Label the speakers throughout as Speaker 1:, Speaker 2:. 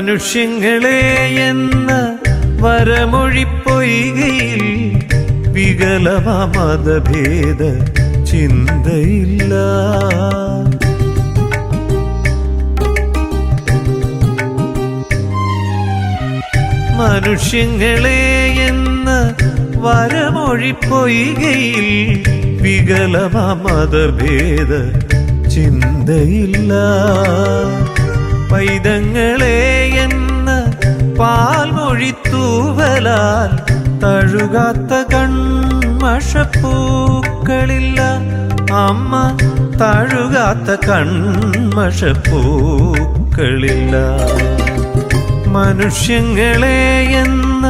Speaker 1: മനുഷ്യങ്ങളെ എന്ന വരമൊഴിപ്പൊയ്കയിൽ വികലവ മതഭേദ ചിന്തയില്ല. മനുഷ്യങ്ങളെ എന്ന വരമൊഴിപ്പൊയ്കയിൽ വികലവ മതഭേദ ചിന്തയില്ല. പൈതങ്ങളെ എന്ന പാൽമൊഴിത്തൂവലാൽ തഴുകാത്ത കൺമഷപ്പൂക്കളില്ല. അമ്മ തഴുകാത്ത കൺമഷപ്പൂക്കളില്ല. മനുഷ്യങ്ങളെ എന്ന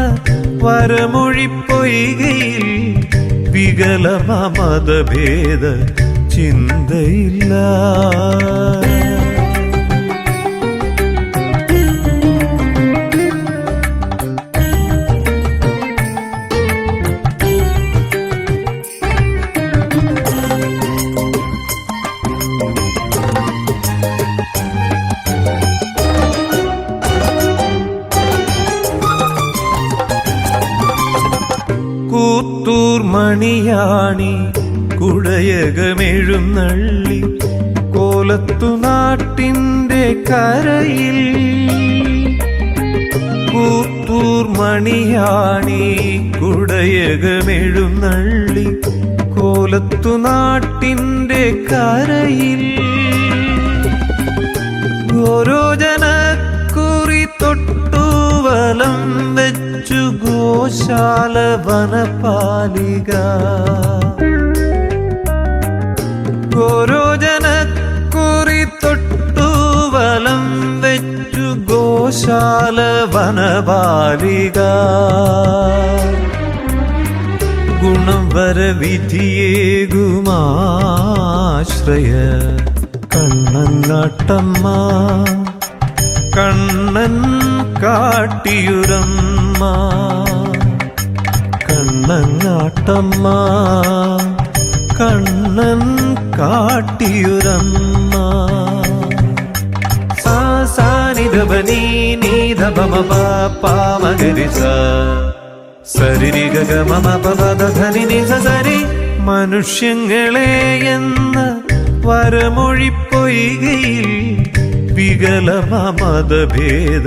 Speaker 1: വരമൊഴിപ്പൊയ്കയിൽ വികലമതഭേദ ചിന്തയില്ല. മണിയാണി കുടയകമെഴുന്നള്ളി കോലത്തു നാട്ടിന്റെ കരയിൽ. കൂത്തൂർ മണിയാണി കുടയകമെഴുന്നള്ളി കോലത്തു നാട്ടിന്റെ കരയിൽ. ഓരോ ജനക്കുറി തൊട്ടുവലം വെച്ചു ഗോശാല വനപാലിക. ഓരോ തൊട്ടു വലം വെച്ചു ഗോശാല വനപാലിക. ഗുണം വരവിധിയേകുമാശ്രയ കണ്ണങ്ങാട്ടമ്മ കണ്ണൻ കാട്ടിയുരമ്മ. കണ്ണങ്ങാട്ടമ്മ. കണ്ണൻ കാട്ടിയുരമ്മ. സാ സാനിധപനീ നീധപമപ പാമഗരിസ സരിരി ഗഗമമ പവദ ധനി സരി. മനുഷ്യങ്ങളെ എന്ന വരമൊഴിപ്പൊയ്കയിൽ വികലമ മതഭേദ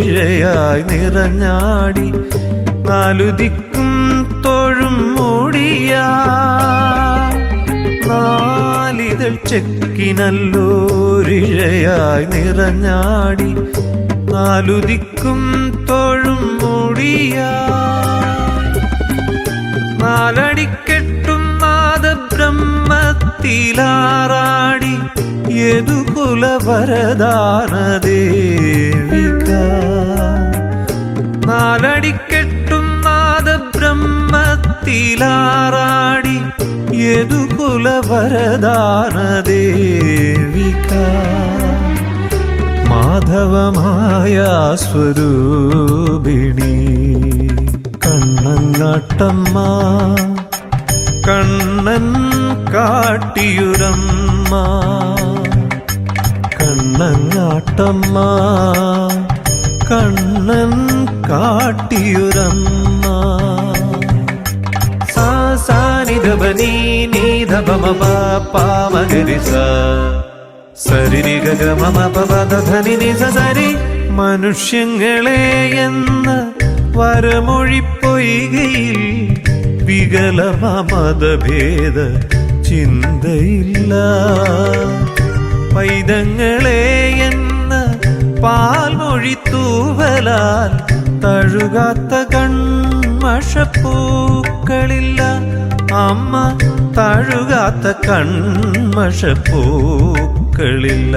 Speaker 1: ചെക്കിനല്ലോരിഴയായി നിറഞ്ഞാടി നാലു ദിക്കും തൊഴും മൂടിയ നാലിതൾ ചെക്കിനല്ലോരിഴയായി നിറഞ്ഞാടി നാലു ദിക്കും തൊഴും മൂടിയ നാലടിക്കെട്ടും നാദ ബ്രഹ്മത്തിലാറാടി യദുകുല വരദാന ദേവിക നാലടിക്കെട്ടും നാദ ബ്രഹ്മത്തിലാറാടി യദുകുല വരദാന ദേവിക മാധവമായ സ്വരൂപിണി. കണ്ണങ്ങാട്ടമ്മ കണ്ണൻ കാട്ടിയുരമ്മ. കണ്ണങ്ങാട്ടമ്മ കണ്ണൻ കാട്ടിയുരമ്മ സാ നിസ സരി മനുഷ്യങ്ങളെ എന്ന വരമൊഴിപ്പൊയ്കയിൽ വികല മമതഭേദ ചിന്തയില്ല. പൈതങ്ങളെ എന്ന പാൽമൊഴിത്തൂവലാൽ തഴുകാത്ത കൺമഷപ്പൂക്കളില്ല. അമ്മ തഴുകാത്ത കൺമഷപ്പൂക്കളില്ല.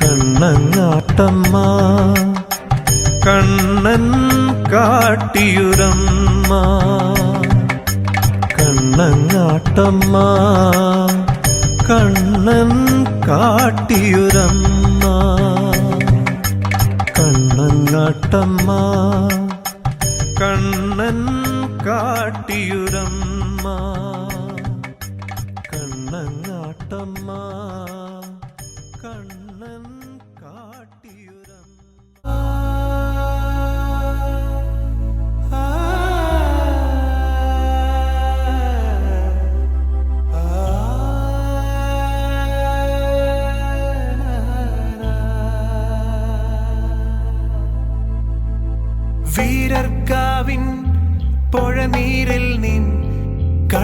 Speaker 1: കണ്ണങ്ങാട്ടമ്മ കണ്ണൻ കാട്ടിയുരമ്മ കണ്ണങ്ങാട്ടമ്മ കണ്ണൻ കാട്ടിയുരമ്മ. കണ്ണങ്ങാട്ടമ്മ കണ്ണൻ കാട്ടിയുരമ്മ. കണ്ണങ്ങാട്ടമ്മ.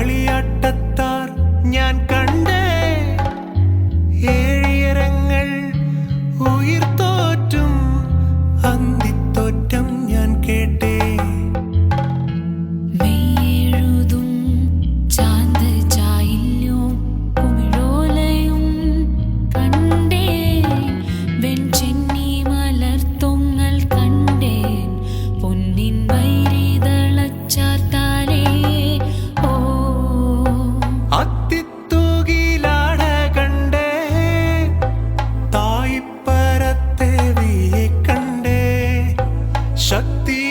Speaker 2: அழிய சக்தி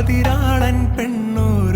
Speaker 2: അതിരാളൻ പെണ്ണൊരു